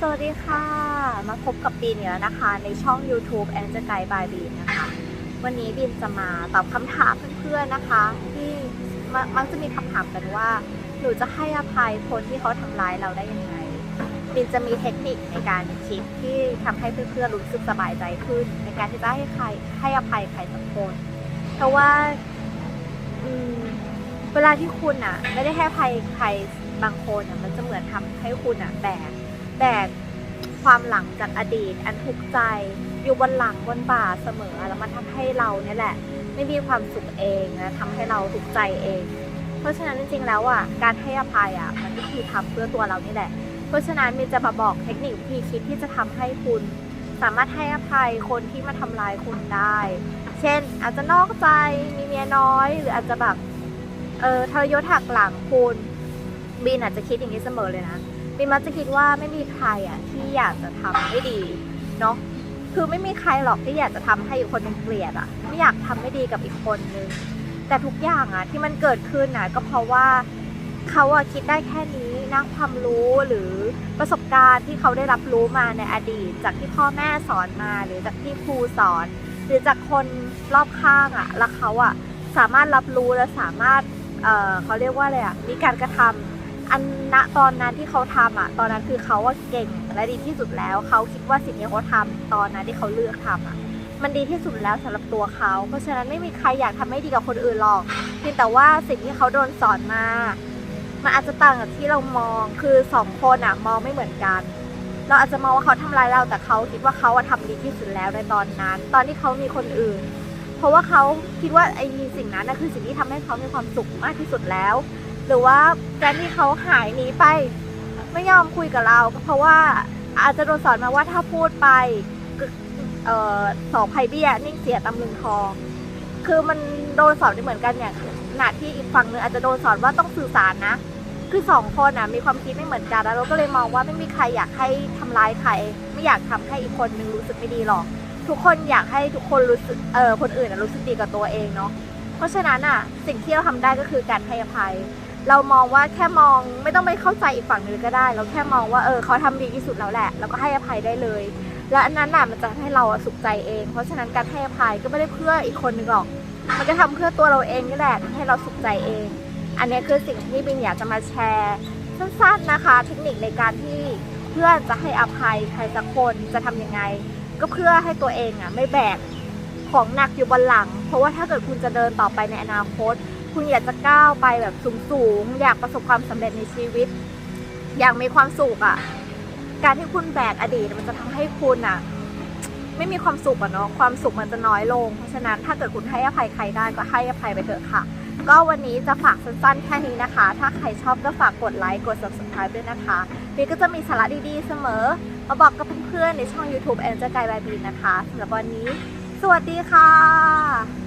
สวัสดีค่ะ มาพบกับบีนอีกแล้วนะคะ ในช่อง YouTube แอนจะไกบายบีนนะคะ วันนี้บีนจะมาตอบคำถามเพื่อนๆนะคะ ที่มมักจะมีคำถามกันว่า หนูจะให้อภัยคนที่เขาทำร้ายเราได้ยังไงบินจะมีเทคนิคในการคิดที่ทำให้เพื่อนๆรู้สึกสบายใจขึ้น ในการที่จะให้ใครให้อภัยใครสักคน เพราะว่าเวลาที่คุณอะไม่ได้ให้อภัยใครบางคนอะมันจะเหมือนทำให้คุณอะแบกแบกความหลังจากอดีต อันทุกข์ใจอยู่บนหลังบนบ่าเสมอแล้วมันทำให้เราเนี่ยแหละ ไม่มีความสุขเองนะทำให้เราทุกข์ใจเอง เพราะฉะนั้นจริงๆแล้วอะการให้อภัยอะมันก็คือทำเพื่อตัวเรานี่แหละ เพราะฉะนั้นมีจะมาบอกเทคนิควิธีคิดที่จะทำให้คุณ สามารถให้อภัยคนที่มาทำร้ายคุณได้ เช่น อาจจะนอกใจมีเมียน้อย หรืออาจจะแบบเออทรยศหักหลังคุณบีนอาจจะคิดอย่างนี้เสมอเลยนะบีนมักจะคิดว่าไม่มีใครอะที่อยากจะทำไม่ดีเนาะคือไม่มีใครหรอกที่อยากจะทำให้อีกคนนึงเกลียดอะไม่อยากทำไม่ดีกับอีกคนนึงแต่ทุกอย่างอะที่มันเกิดขึ้นน่ะก็เพราะว่าเขาอะคิดได้แค่นี้นะความรู้หรือประสบการณ์ที่เขาได้รับรู้มาในอดีต จากที่พ่อแม่สอนมาหรือจากที่ครูสอน หรือจากคนรอบข้างอะ่ะแล้วเขาอะ่ะสามารถรับรู้และสามารถเเขาเรียกว่าอะไรอะ่ะมีการกระทำอันณตอนนั้นที่เขาทำอะ่ะ ตอนนั้นคือเขาว่าเก่งและดีที่สุดแล้ว เขาคิดว่าสิ่งที่เขาทำตอนนั้นที่เขาเลือกทำอะ มันดีที่สุดแล้วสำหรับตัวเขา เพราะฉะนั้นไม่มีใครอยากทำไม่ดีกับคนอื่นหรอกเพียงแต่ว่าสิ่งที่เขาโดนสอนมา มันอาจจะต่างกับที่เรามองคือสองคนอะมองไม่เหมือนกัน เราอาจจะมองว่าเขาทำร้ายเราแต่เขาคิดว่าเขาอะทำดีที่สุดแล้วในตอนนั้น ตอนที่เขามีคนอื่น เพราะว่าเขาคิดว่าไอ้สิ่งนั้นนะคือสิ่งที่ทำให้เขามีความสุขมากที่สุดแล้ว หรือว่าการที่เขาหายหนีไป ไม่ยอมคุยกับเราเพราะว่าอาจจะโดนสอนมาว่าถ้าพูดไปก็เอ่อสองภัยเบี้ยนิ่งเสียตำลึงทอง คือมันโดนสอนไม่เหมือนกันอย่างขณะที่อีกฝั่งนึงอาจจะโดนสอนว่าต้องสื่อสารนะ คือสองคนอะมีความคิดไม่เหมือนกันแล้วเราก็เลยมองว่าไม่มีใครอยากให้ทำร้ายใคร ไม่อยากทำให้อีกคนนึงรู้สึกไม่ดีหรอก ทุกคนอยากให้ทุกคนรู้สึกเออคนอื่นรู้สึกดีกับตัวเองเนาะเพราะฉะนั้นอะสิ่งที่เราทำได้ก็คือการให้อภัย เรามองว่าแค่มองไม่ต้องไปเข้าใจอีกฝั่งนึงก็ได้ เราแค่มองว่าเออเขาทำดีที่สุดแล้วแหละแล้วก็ให้อภัยได้เลย และอันนั้นน่ะมันจะให้เราสุขใจเอง เพราะฉะนั้นการให้อภัยก็ไม่ได้เพื่ออีกคนนึงหรอก มันก็ทำเพื่อตัวเราเองนี่แหละให้เราสุขใจเอง อันนี้คือสิ่งที่บินอยากจะมาแชร์สั้นๆนะคะ เทคนิคในการที่เพื่อนจะให้อภัยใครสักคนจะทำยังไง ก็เพื่อให้ตัวเองอะไม่แบกของหนักอยู่บนหลัง เพราะว่าถ้าเกิดคุณจะเดินต่อไปในอนาคต คุณอยากจะก้าวไปแบบสูงๆอยากประสบความสำเร็จในชีวิต อยากมีความสุขอะ การที่คุณแบกอดีตมันจะทำให้คุณอะ ไม่มีความสุขอะเนาะความสุขมันจะน้อยลง เพราะฉะนั้นถ้าเกิดคุณให้อภัยใครได้ก็ให้อภัยไปเถอะค่ะ ก็วันนี้จะฝากสั้นๆแค่นี้นะคะ ถ้าใครชอบก็ฝากกดไลค์ กด subscribe ด้วยนะคะพี่ก็จะมีสาระดีๆเสมอ มาบอกกับเพื่อนๆในช่อง YouTube แอนเจอร์ไกด์บายบีนะคะสำหรับวันนี้ สวัสดีค่ะ